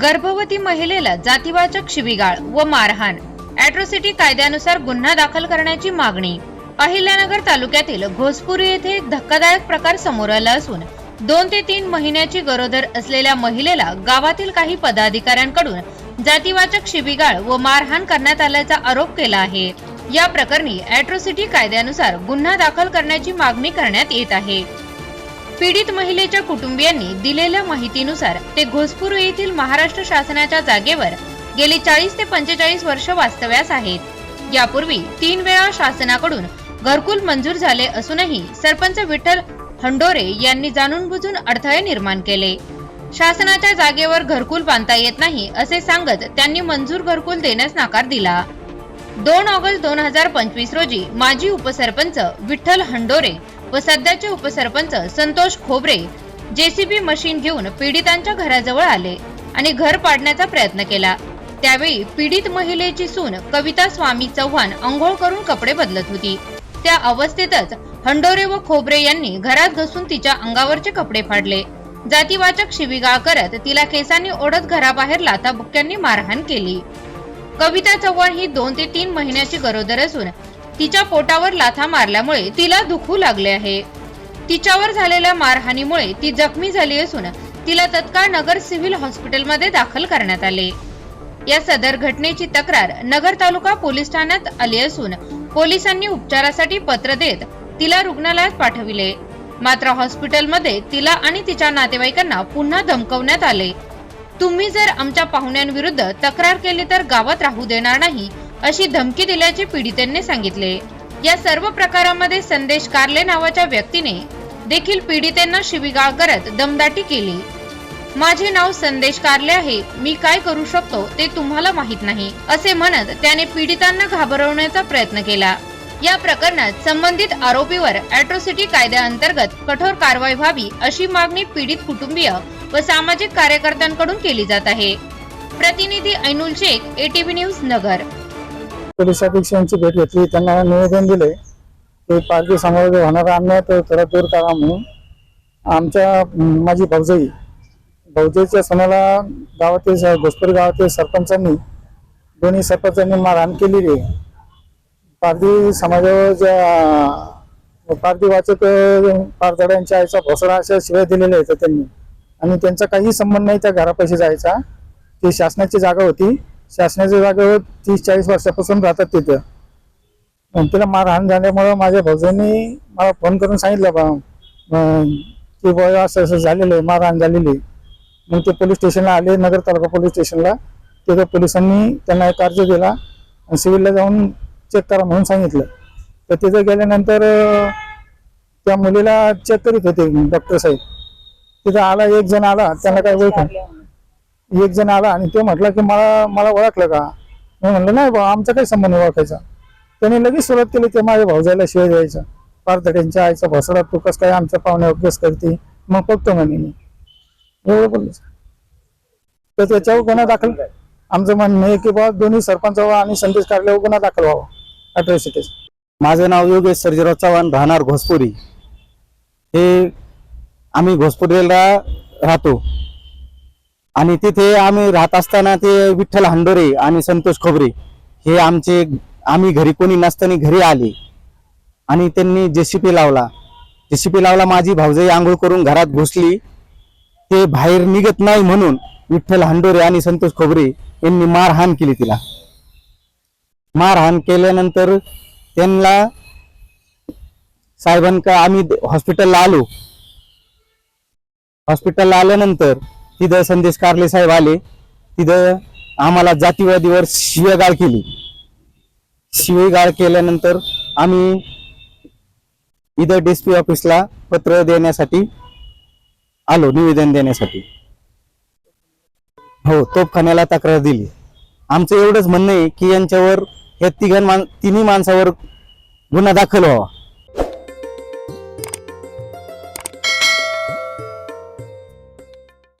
गर्भवती महिलेला जातीवाचक शिवीगाळ व मारहाण. अॅट्रॉसिटी कायद्यानुसार गुन्हा दाखल करण्याची मागणी. अहिल्यानगर तालुक्यातील घोसपुरी येथे एक धक्कादायक प्रकार समोर आला असून दोन ते तीन महिन्याची गरोदर असलेल्या महिलेला गावातील काही पदाधिकाऱ्यांकडून जातीवाचक शिबिगाळ व मारहाण करण्यात आल्याचा आरोप केला आहे. या प्रकरणी अॅट्रॉसिटी कायद्यानुसार गुन्हा दाखल करण्याची मागणी करण्यात येत आहे. पीडित महिलेच्या कुटुंबियांनी दिलेल्या माहितीनुसार ते घोसपूर येथील महाराष्ट्र शासनाच्या जागेवर गेले चाळीस ते पंचेचाळीस वर्ष वास्तव्यास आहेत. यापूर्वी तीन वेळा शासनाकडून घरकुल मंजूर झाले असूनही सरपंच विठ्ठल हंडोरे यांनी जाणून बुजून अडथळे निर्माण केले. शासनाच्या जागेवर घरकुल बांधता येत नाही असे सांगत त्यांनी मंजूर घरकुल देण्यास नकार दिला. दोन ऑगस्ट दोन हजार पंचवीस रोजी माजी उपसरपंच विठ्ठल हंडोरे व सध्याचे उपसरपंच संतोष खोबरे जेसीबी मशीन घेऊन पीडितांच्या घराजवळ आले आणि घर पाडण्याचा प्रयत्न केला. त्यावेळी पीडित महिलेची सून कविता स्वामी चव्हाण अंघोळ करून कपडे बदलत होती. त्या अवस्थेतच हंडोरे व खोबरे यांनी घरात घुसून तिच्या अंगावरचे कपडे फाडले. जातीवाचक शिवीगाळ करत तिला केसांनी ओढत घराबाहेर लाथाबुक्क्यांनी मारहाण केली. कविता चव्हाण ही दोन ते तीन महिन्याची गरोदर असून तिच्या पोटावर लाथा मारल्यामुळे तिला दुखू लागले आहे. तिच्यावर झालेल्या मारहाणीमुळे ती जखमी झाली असून तिला तत्काळ नगर सिव्हिल हॉस्पिटलमध्ये दाखल करण्यात आले. या सदर घटनेची तक्रार नगर तालुका पोलीस ठाण्यात आली असून पोलिसांनी उपचारासाठी पत्र देत तिला रुग्णालयात पाठविले. मात्र हॉस्पिटलमध्ये तिला आणि तिच्या नातेवाईकांना पुन्हा धमकवण्यात आले. तुम्ही जर आमच्या पाहुण्यांविरुद्ध तक्रार केली तर गावात राहू देणार नाही अशी धमकी दिल्याचे पीडितेने सांगितले. या सर्व प्रकारामध्ये संदेश कारले नावाच्या व्यक्तीने देखील पीडितेंना शिवीगाळ करत दमदाटी केली. माझे नाव संदेश कारले आहे मी काय करू शकतो ते तुम्हाला माहीत नाही असे म्हणत त्याने पीडितांना घाबरवण्याचा प्रयत्न केला. या प्रकरणात संबंधित आरोपीवर अॅट्रोसिटी कायद्याअंतर्गत कठोर कारवाई व्हावी अशी मागणी पीडित कुटुंबीय व सामाजिक कार्यकर्त्यांकडून केली जात आहे. प्रतिनिधी Ainul Shaikh ATV news Nagar. Police अधीक्षकांची भेट घेतली. त्यांना निवेदन दिले की पालखी समाज होणारा अन्याय तो थोडा दूर करा म्हणून. आमच्या माझी भाऊजाई भाऊजाईच्या सणाला गावातील स- गावातील सरपंचांनी दोन्ही सरपंचांनी मारहाण केलेली आहे. पारधी समाजावर ज्या पारधी वाचक अं, पारधड्यांच्या आईचा भोसडा अशा शिवाय दिलेल्या आहेत त्यांनी. आणि त्यांचा काही संबंध नाही त्या घरापाशी जायचा. ती शासनाची जागा होती. शासनाच्या जागेवर तीस चाळीस वर्षापासून राहतात तिथं. मग तिला मारहाण झाल्यामुळं माझ्या भाऊजांनी मला फोन करून सांगितलं बा की बा असं असं झालेलं आहे मारहाण झालेली आहे. मग ते पोलीस स्टेशनला आले नगर तालुका पोलीस स्टेशनला. तिथं पोलिसांनी त्यांना एक अर्ज दिला आणि सिव्हिलला जाऊन चेक करा म्हणून सांगितलं. तर तिथं गेल्यानंतर त्या मुलीला चेक करीत होते डॉक्टर साहेब. तिथं आला एक जण आला त्यांना काय ओळख एक जण आला आणि ते म्हटलं की मला मला ओळखलं का? मी म्हणलं नाही भाऊ आमचा काही संबंध ओळखायचा. त्याने लगेच सुरुवात केली ते माझ्या भाऊजायला शिवाय द्यायचं. पारधड्यांच्या आईचा भसडा तू कस काय आमच्या पाहुण्या अभ्यास करते? मग बघतो म्हणे मी. एवढं बोललो. तर त्याच्यावर गुन्हा दाखल. आमचं म्हणणं आहे की बाबा दोन्ही सरपंच व्हा आणि संदेश कार्यालयावर गुन्हा दाखल व्हावा. अट्रॉसिटीज माझं नाव योगेश सर्जीराव चव्हाण राहणार घोसपुरी हे आम्ही घोसपुरीला राहतो. आणि तिथे आम्ही राहत असताना ते विठ्ठल हंडोरे आणि संतोष खोबरे हे आमचे आम्ही घरी कोणी नसताना घरी आले. आणि त्यांनी जेसीपी लावला. जेसीपी लावला माझी भाऊजाई आंघोळ करून घरात घुसली. ते बाहेर निघत नाही म्हणून विठ्ठल हंडोरे आणि संतोष खोबरे यांनी मारहाण केली तिला. मारहाण केल्यानंतर त्यांना साहेबांका आम्ही हॉस्पिटलला आलो. हॉस्पिटलला आल्यानंतर तिथं संदेश कारले साहेब आले. तिथं आम्हाला जातीवादीवर शिवेगाळ केली. शिवेगाळ केल्यानंतर आम्ही इथं डीएसपी ऑफिसला पत्र देण्यासाठी आलो निवेदन देण्यासाठी. हो तोपखान्याला तक्रार दिली. आमचं एवढंच म्हणणं आहे की यांच्यावर या तिघां मान तिन्ही माणसावर गुन्हा दाखल व्हावा.